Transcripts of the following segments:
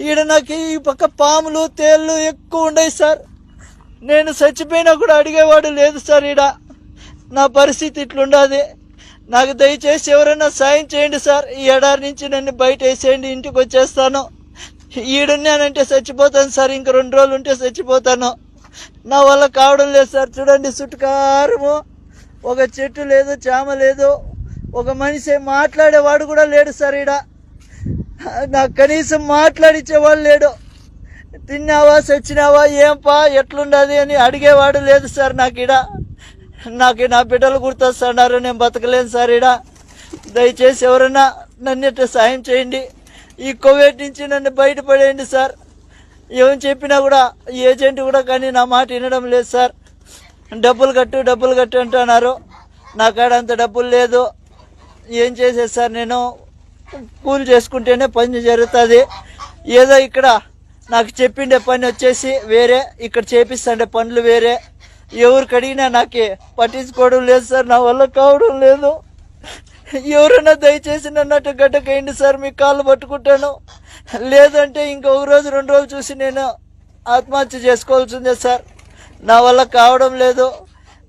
ఈడ నాకు ఈ పక్క పాములు తేళ్ళు ఎక్కువ ఉన్నాయి సార్. నేను చచ్చిపోయినా కూడా అడిగేవాడు లేదు సార్ ఈడ. నా పరిస్థితి ఇట్లుండాది. నాకు దయచేసి ఎవరైనా సాయం చేయండి సార్. ఈ ఎడారి నుంచి నన్ను బయట వేసేయండి ఇంటికి వచ్చేస్తాను. ఈడున్నానంటే చచ్చిపోతాను సార్. ఇంక రెండు రోజులు ఉంటే చచ్చిపోతాను. నా వల్ల కావడం లేదు సార్. చూడండి చుట్టుకారము. ఒక చెట్టు లేదు చామ లేదు. ఒక మనిషి మాట్లాడేవాడు కూడా లేడు సార్ ఈడ. నాకు కనీసం మాట్లాడిచ్చేవాడు లేడు. తిన్నావా చచ్చినావా ఏంపా ఎట్లుండదు అని అడిగేవాడు లేదు సార్ నాకు ఈడ. నాకు నా బిడ్డలు గుర్తొస్తున్నారు నేను బతకలేను సార్ ఈడ. దయచేసి ఎవరైనా నన్ను ఇట్లా సాయం చేయండి. ఈ కోవిడ్ నుంచి నన్ను బయటపడేయండి సార్. ఏం చెప్పినా కూడా ఏజెంట్ కూడా కానీ నా మాట వినడం లేదు సార్. డబ్బులు కట్టు డబ్బులు కట్టు అంటున్నారు. నా కాడ అంత డబ్బులు లేదు. ఏం చేసేది సార్ నేను? కూలి చేసుకుంటేనే పని జరుగుతుంది. ఏదో ఇక్కడ నాకు చెప్పిండే పని వచ్చేసి వేరే ఇక్కడ చేపిస్తుండే పనులు వేరే. ఎవరికి అడిగినా నాకు పట్టించుకోవడం లేదు సార్ నా వల్ల కావడం లేదు. ఎవరైనా దయచేసి నన్నట్టు అటు గడ్డకేయండి సార్ మీ కాళ్ళు పట్టుకుంటాను. లేదంటే ఇంకొక రోజు రెండు రోజులు చూసి నేను ఆత్మహత్య చేసుకోవాల్సిందే సార్. నా వల్ల కావడం లేదు.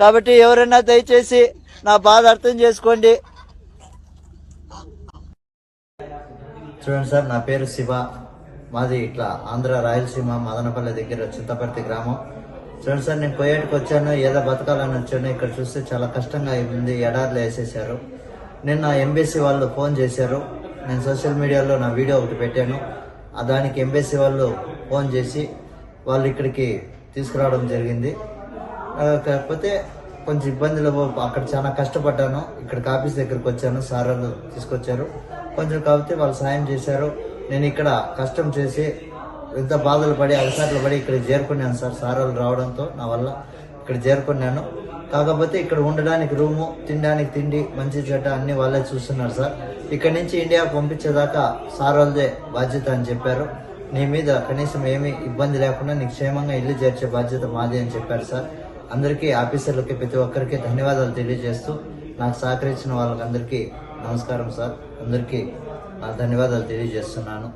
కాబట్టి ఎవరైనా దయచేసి నా బాధ అర్థం చేసుకోండి. చూడండి సార్ నా పేరు శివ. మాది ఇట్లా ఆంధ్ర రాయలసీమ మదనపల్లి దగ్గర చింతపర్తి గ్రామం. చూడండి సార్ నేను కొయ్యేటికి వచ్చాను ఏదో బతకాలని వచ్చాను. ఇక్కడ చూస్తే చాలా కష్టంగా ఉంది ఎడార్లు వేసేసారు నిన్న ఎంబీసీ వాళ్ళు ఫోన్ చేశారు. నేను సోషల్ మీడియాలో నా వీడియో ఒకటి పెట్టాను. దానికి ఎంబీసీ వాళ్ళు ఫోన్ చేసి వాళ్ళు ఇక్కడికి తీసుకురావడం జరిగింది. కాకపోతే కొంచెం ఇబ్బందులు అక్కడ చాలా కష్టపడ్డాను. ఇక్కడ ఆఫీస్ దగ్గరికి వచ్చాను. సార్ వాళ్ళు తీసుకొచ్చారు. కొంచెం కాబట్టి వాళ్ళు సాయం చేశారు. నేను ఇక్కడ కష్టం చేసి ఎంత బాధలు పడి అలసాట్లు పడి ఇక్కడ చేరుకున్నాను సార్. సార్ వాళ్ళు రావడంతో నా వల్ల ఇక్కడ చేరుకున్నాను. కాకపోతే ఇక్కడ ఉండడానికి రూము తినడానికి తిండి మంచి చెడ్డ అన్ని వాళ్ళే చూస్తున్నారు సార్. ఇక్కడ నుంచి ఇండియా పంపించేదాకా సార్ వాళ్ళదే బాధ్యత అని చెప్పారు. నీ మీద కనీసం ఏమీ ఇబ్బంది లేకుండా నీకు క్షేమంగా ఇల్లు చేర్చే బాధ్యత మాది అని చెప్పారు సార్. అందరికీ ఆఫీసర్లకి ప్రతి ఒక్కరికి ధన్యవాదాలు తెలియజేస్తూ నాకు సహకరించిన వాళ్ళకందరికీ నమస్కారం సార్. అందరికీ ధన్యవాదాలు తెలియజేస్తున్నాను.